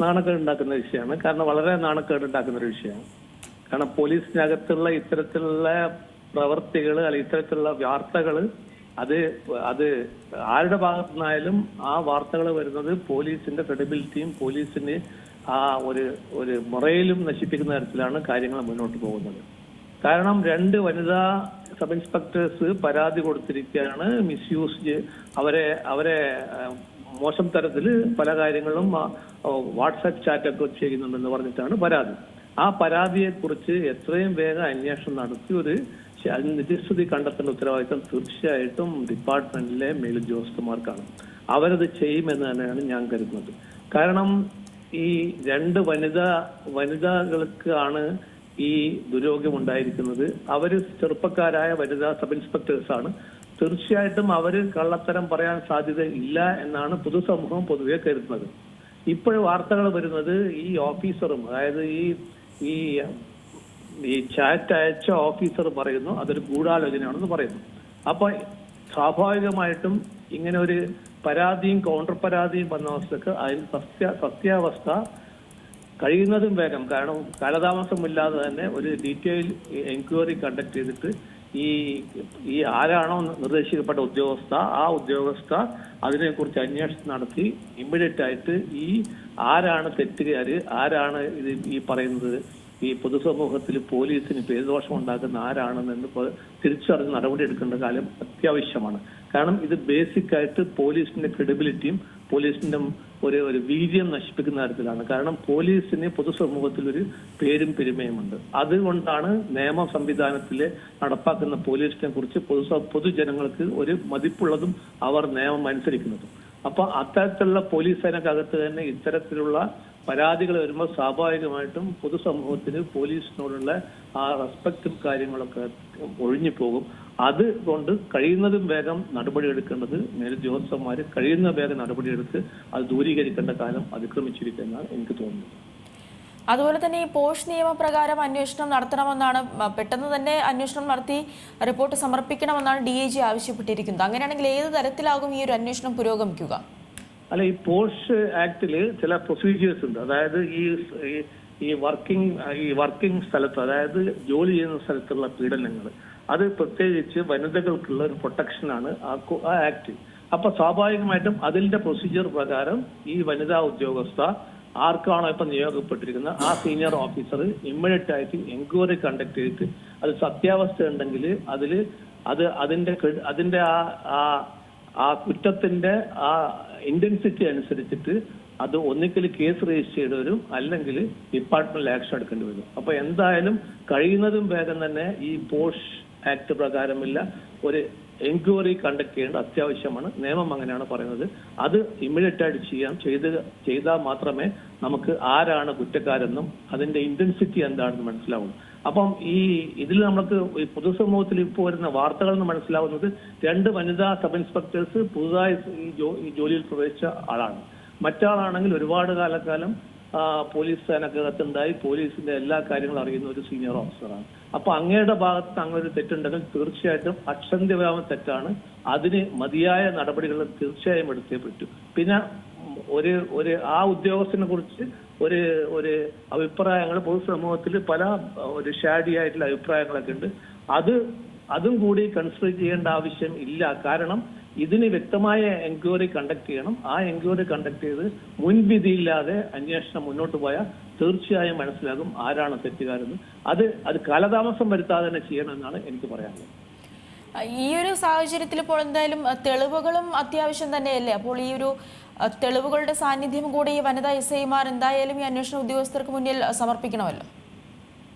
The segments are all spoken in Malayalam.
നാണക്കേട് ഉണ്ടാക്കുന്ന വിഷയമാണ്. കാരണം വളരെ നാണക്കേട് ഉണ്ടാക്കുന്ന ഒരു വിഷയമാണ്. കാരണം പോലീസിനകത്തുള്ള ഇത്തരത്തിലുള്ള പ്രവർത്തികൾ അല്ലെങ്കിൽ ഇത്തരത്തിലുള്ള വാർത്തകൾ അത് അത് ആരുടെ ഭാഗത്തു നിന്നായാലും ആ വാർത്തകൾ വരുന്നത് പോലീസിന്റെ ക്രെഡിബിലിറ്റിയും പോലീസിന്റെ ആ ഒരു ഒരു മുറയിലും നശിപ്പിക്കുന്ന തരത്തിലാണ് കാര്യങ്ങൾ മുന്നോട്ട് പോകുന്നത്. കാരണം രണ്ട് വനിതാ സബ് ഇൻസ്പെക്ടേഴ്സ് പരാതി കൊടുത്തിരിക്കുകയാണ്. മിസ്യൂസ് അവരെ അവരെ മോശം തരത്തിൽ പല കാര്യങ്ങളും വാട്സാപ്പ് ചാറ്റൊക്കെ ചെയ്യുന്നുണ്ടെന്ന് പറഞ്ഞിട്ടാണ് പരാതി. ആ പരാതിയെ കുറിച്ച് എത്രയും വേഗം അന്വേഷണം നടത്തി ഒരു നിജസ്ഥിതി കണ്ടെത്തേണ്ട ഉത്തരവാദിത്തം തീർച്ചയായിട്ടും ഡിപ്പാർട്ട്മെന്റിലെ മേലുദ്യോഗസ്ഥന്മാർക്കാണ് അവരത് ചെയ്യുമെന്ന് തന്നെയാണ് ഞാൻ കരുതുന്നത്. കാരണം ഈ രണ്ട് വനിതാ വനിതകൾക്കാണ് ഈ ദുരോഗ്യം ഉണ്ടായിരിക്കുന്നത്. അവർ ചെറുപ്പക്കാരായ വനിതാ സബ് ഇൻസ്പെക്ടേഴ്സ് ആണ് തീർച്ചയായിട്ടും അവർ കള്ളത്തരം പറയാൻ സാധ്യത ഇല്ല എന്നാണ് പൊതുസമൂഹം പൊതുവെ കരുതുന്നത്. ഇപ്പോൾ വാർത്തകൾ വരുന്നത് ഈ ഓഫീസറും അതായത് ഈ ഈ ഈ ചാറ്റ് അയച്ച ഓഫീസർ പറയുന്നു അതൊരു ഗൂഢാലോചനയാണെന്ന് പറയുന്നു. അപ്പൊ സ്വാഭാവികമായിട്ടും ഇങ്ങനെ ഒരു പരാതിയും കൗണ്ടർ പരാതിയും വന്ന അവസ്ഥക്ക് അതിന് സത്യ സത്യാവസ്ഥ കഴിയുന്നതും വേഗം. കാരണം കാലതാമസമില്ലാതെ തന്നെ ഒരു ഡീറ്റെയിൽ എൻക്വയറി കണ്ടക്ട് ചെയ്തിട്ട് ഈ ഈ ആരാണോ നിർദ്ദേശിക്കപ്പെട്ട ഉദ്യോഗസ്ഥ ആ ഉദ്യോഗസ്ഥ അതിനെക്കുറിച്ച് അന്വേഷണം നടത്തി ഇമ്മീഡിയറ്റ് ആയിട്ട് ഈ ആരാണ് തെറ്റുകാര് ആരാണ് ഇത് ഈ പറയുന്നത് ഈ പൊതുസമൂഹത്തിൽ പോലീസിന് പേരുദോഷം ഉണ്ടാക്കുന്ന ആരാണെന്ന് തിരിച്ചറിഞ്ഞ് നടപടി എടുക്കേണ്ട കാലം അത്യാവശ്യമാണ്. കാരണം ഇത് ബേസിക് ആയിട്ട് പോലീസിന്റെ ക്രെഡിബിലിറ്റിയും പോലീസിന്റെ ഒരു ഒരു വീര്യം നശിപ്പിക്കുന്ന തരത്തിലാണ്. കാരണം പോലീസിന് പൊതുസമൂഹത്തിൽ ഒരു പേരും പെരുമയുമുണ്ട്. അതുകൊണ്ടാണ് നിയമ സംവിധാനത്തിലെ നടപ്പാക്കുന്ന പോലീസിനെ കുറിച്ച് പൊതു പൊതുജനങ്ങൾക്ക് ഒരു മതിപ്പുള്ളതും അവർ നിയമം അനുസരിക്കുന്നതും. അപ്പൊ അത്തരത്തിലുള്ള പോലീസ് സേനക്കകത്ത് തന്നെ ഇത്തരത്തിലുള്ള പരാതികൾ വരുമ്പോൾ സ്വാഭാവികമായിട്ടും പൊതുസമൂഹത്തിന് പോലീസിനോടുള്ള ആ റെസ്പെക്റ്റും കാര്യങ്ങളൊക്കെ ഒഴിഞ്ഞു പോകും. അതുകൊണ്ട് കഴിയുന്നതും വേഗം നടപടിയെടുക്കേണ്ടത് മേലുദ്യോഗസ്ഥന്മാർ കഴിയുന്ന വേഗം നടപടിയെടുത്ത് അത് ദൂരീകരിക്കേണ്ട കാലം അതിക്രമിച്ചിരിക്കുന്നതാണ് എനിക്ക് തോന്നുന്നത്. അതുപോലെ തന്നെ ഈ പോഷ് നിയമപ്രകാരം അന്വേഷണം നടത്തണമെന്നാണ് പെട്ടെന്ന് തന്നെ അന്വേഷണം നടത്തി റിപ്പോർട്ട് സമർപ്പിക്കണമെന്നാണ് ഡി ഐ ജി ആവശ്യപ്പെട്ടിരിക്കുന്നത്. അങ്ങനെയാണെങ്കിൽ ഏത് തരത്തിലാകും ഈ ഒരു അന്വേഷണം പുരോഗമിക്കുക? അല്ല ഈ പോഷ് ആക്ടിൽ ചില പ്രൊസീജിയേഴ്സ് ഉണ്ട്. അതായത് ഈ ഈ- ഈ വർക്കിംഗ് ഈ വർക്കിംഗ് സ്ഥലത്ത് അതായത് ജോലി ചെയ്യുന്ന സ്ഥലത്തുള്ള പീഡനങ്ങൾ അത് പ്രത്യേകിച്ച് വനിതകൾക്കുള്ള ഒരു പ്രൊട്ടക്ഷനാണ് ആ ആക്ട് അപ്പൊ സ്വാഭാവികമായിട്ടും അതിന്റെ പ്രൊസീജിയർ പ്രകാരം ഈ വനിതാ ഉദ്യോഗസ്ഥ ആർക്കാണോ ഇപ്പൊ നിയോഗപ്പെട്ടിരിക്കുന്നത് ആ സീനിയർ ഓഫീസർ ഇമ്മീഡിയറ്റ് ആയിട്ട് എൻക്വയറി കണ്ടക്ട് ചെയ്തിട്ട് അത് സത്യാവസ്ഥ ഉണ്ടെങ്കിൽ അതിൽ അത് അതിന്റെ അതിന്റെ ആ ആ കുറ്റത്തിന്റെ ആ ഇന്റൻസിറ്റി അനുസരിച്ചിട്ട് അത് ഒന്നിക്കൽ കേസ് രജിസ്റ്റർ ചെയ്ത് വരും അല്ലെങ്കിൽ ഡിപ്പാർട്ട്മെന്റൽ ആക്ഷൻ എടുക്കേണ്ടി വരും. അപ്പൊ എന്തായാലും കഴിയുന്നതും വേഗം തന്നെ ഈ പോഷ് ആക്ട് പ്രകാരമില്ല. ഒരു എൻക്വയറി കണ്ടക്ട് ചെയ്യേണ്ട അത്യാവശ്യമാണ്. നിയമം അങ്ങനെയാണ് പറയുന്നത്. അത് ഇമ്മീഡിയറ്റ് ആയിട്ട് ചെയ്യാം. ചെയ്ത് ചെയ്താൽ മാത്രമേ നമുക്ക് ആരാണ് കുറ്റക്കാരെന്നും അതിന്റെ ഇന്റൻസിറ്റി എന്താണെന്ന് മനസ്സിലാവും അപ്പം ഈ ഇതിൽ നമുക്ക് ഈ പൊതുസമൂഹത്തിൽ ഇപ്പോൾ വരുന്ന വാർത്തകൾ എന്ന് മനസ്സിലാവുന്നത് രണ്ട് വനിതാ സബ് ഇൻസ്പെക്ടേഴ്സ് പുതുതായി ഈ ജോലിയിൽ പ്രവേശിച്ച ആളാണ്. മറ്റാളാണെങ്കിൽ ഒരുപാട് കാലക്കാലം പോലീസ് സേനക്കകത്തുണ്ടായി പോലീസിന്റെ എല്ലാ കാര്യങ്ങളും അറിയുന്ന ഒരു സീനിയർ ഓഫീസറാണ് അപ്പൊ അങ്ങയുടെ ഭാഗത്ത് അങ്ങനെ തെറ്റുണ്ടെങ്കിൽ തീർച്ചയായിട്ടും അക്ഷന്ത്യവ്യാപം തെറ്റാണ്. അതിന് മതിയായ നടപടികൾ തീർച്ചയായും എടുത്തേ പറ്റൂ. പിന്നെ ഒരു ഒരു ആ ഉദ്യോഗസ്ഥനെ കുറിച്ച് ഒരു ഒരു അഭിപ്രായങ്ങൾ പൊതുസമൂഹത്തിൽ പല ഒരു ഷാഡി ആയിട്ടുള്ള അഭിപ്രായങ്ങളൊക്കെ ഉണ്ട്. അത് അതും കൂടി കൺസിഡർ ചെയ്യേണ്ട ആവശ്യം ഇല്ല. കാരണം ഇതിന് വ്യക്തമായ എൻക്വയറി കണ്ടക്ട് ചെയ്യണം. ആ എൻക്വയറി കണ്ടക്ട് ചെയ്ത് മുൻവിധിയില്ലാതെ അന്വേഷണം മുന്നോട്ട് പോയാൽ തീർച്ചയായും മനസ്സിലാകും ആരാണ് തെറ്റുകാരെന്ന്. അത് അത് കാലതാമസം വരുത്താതെ തന്നെ ചെയ്യണമെന്നാണ് എനിക്ക് പറയാനുള്ളത്. ഈ ഒരു സാഹചര്യത്തിൽ ഇപ്പോൾ എന്തായാലും തെളിവുകളും അത്യാവശ്യം തന്നെയല്ലേ? അപ്പോൾ ഈ ഒരു തെളിവുകളുടെ സാന്നിധ്യം കൂടി ഈ വനിതാ എസ് ഐമാർ എന്തായാലും ഈ അന്വേഷണ ഉദ്യോഗസ്ഥർക്ക് മുന്നിൽ സമർപ്പിക്കണമല്ലോ.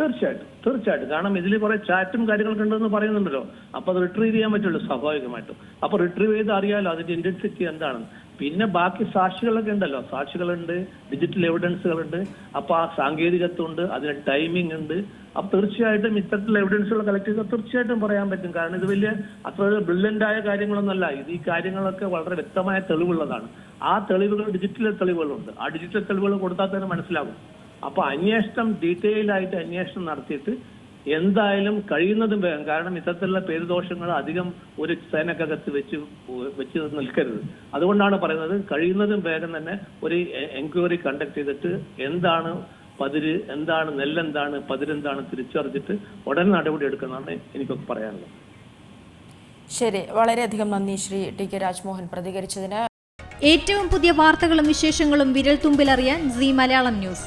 തീർച്ചയായിട്ടും തീർച്ചയായിട്ടും. കാരണം ഇതിൽ കുറെ ചാറ്റും കാര്യങ്ങളൊക്കെ ഉണ്ടെന്ന് പറയുന്നുണ്ടല്ലോ. അപ്പൊ അത് റിട്രീവ് ചെയ്യാൻ പറ്റുള്ളൂ സ്വാഭാവികമായിട്ടും. അപ്പൊ റിട്രീവ് ചെയ്ത് അറിയാലോ അതിന്റെ ഇന്റൻസിറ്റി എന്താണെന്ന്. പിന്നെ ബാക്കി സാക്ഷികളൊക്കെ ഉണ്ടല്ലോ. സാക്ഷികളുണ്ട് ഡിജിറ്റൽ എവിഡൻസുകളുണ്ട് അപ്പൊ ആ സാങ്കേതികത്വം ഉണ്ട് അതിന് ടൈമിംഗ് ഉണ്ട്. അപ്പൊ തീർച്ചയായിട്ടും ഇത്തരത്തിലുള്ള എവിഡൻസുകൾ കളക്ട് ചെയ്താൽ തീർച്ചയായിട്ടും പറയാൻ പറ്റും. കാരണം ഇത് വലിയ അത്ര ബ്രില്യന്റ് ആയ കാര്യങ്ങളൊന്നുമല്ല. ഇത് ഈ കാര്യങ്ങളൊക്കെ വളരെ വ്യക്തമായ തെളിവുള്ളതാണ്. ആ തെളിവുകൾ ഡിജിറ്റൽ തെളിവുകളുണ്ട്. ആ ഡിജിറ്റൽ തെളിവുകൾ കൊടുത്താൽ തന്നെ മനസ്സിലാകും അപ്പൊ അന്വേഷണം ഡീറ്റെയിൽ ആയിട്ട് അന്വേഷണം നടത്തിയിട്ട് എന്തായാലും കഴിയുന്നതും വേഗം. കാരണം ഇത്തരത്തിലുള്ള പേരുദോഷങ്ങൾ അധികം ഒരു സേനക്കകത്ത് വെച്ച് വെച്ച് നിൽക്കരുത്. അതുകൊണ്ടാണ് പറയുന്നത് കഴിയുന്നതും വേഗം തന്നെ ഒരു എൻക്വയറി കണ്ടക്ട് ചെയ്തിട്ട് എന്താണ് പതിര് എന്താണ് നെല്ലെന്താണ് പതിരെന്താണ് തിരിച്ചറിഞ്ഞിട്ട് ഉടൻ നടപടി എടുക്കുന്നതാണ് എനിക്കൊക്കെ പറയാനുള്ളത്. ശരി. വളരെയധികം നന്ദി ശ്രീ ടി കെ രാജ്മോഹൻ പ്രതികരിച്ചതിന്. ഏറ്റവും പുതിയ വാർത്തകളും വിശേഷങ്ങളും വിരൽ തുമ്പിലറിയാൻ സി മലയാളം ന്യൂസ്.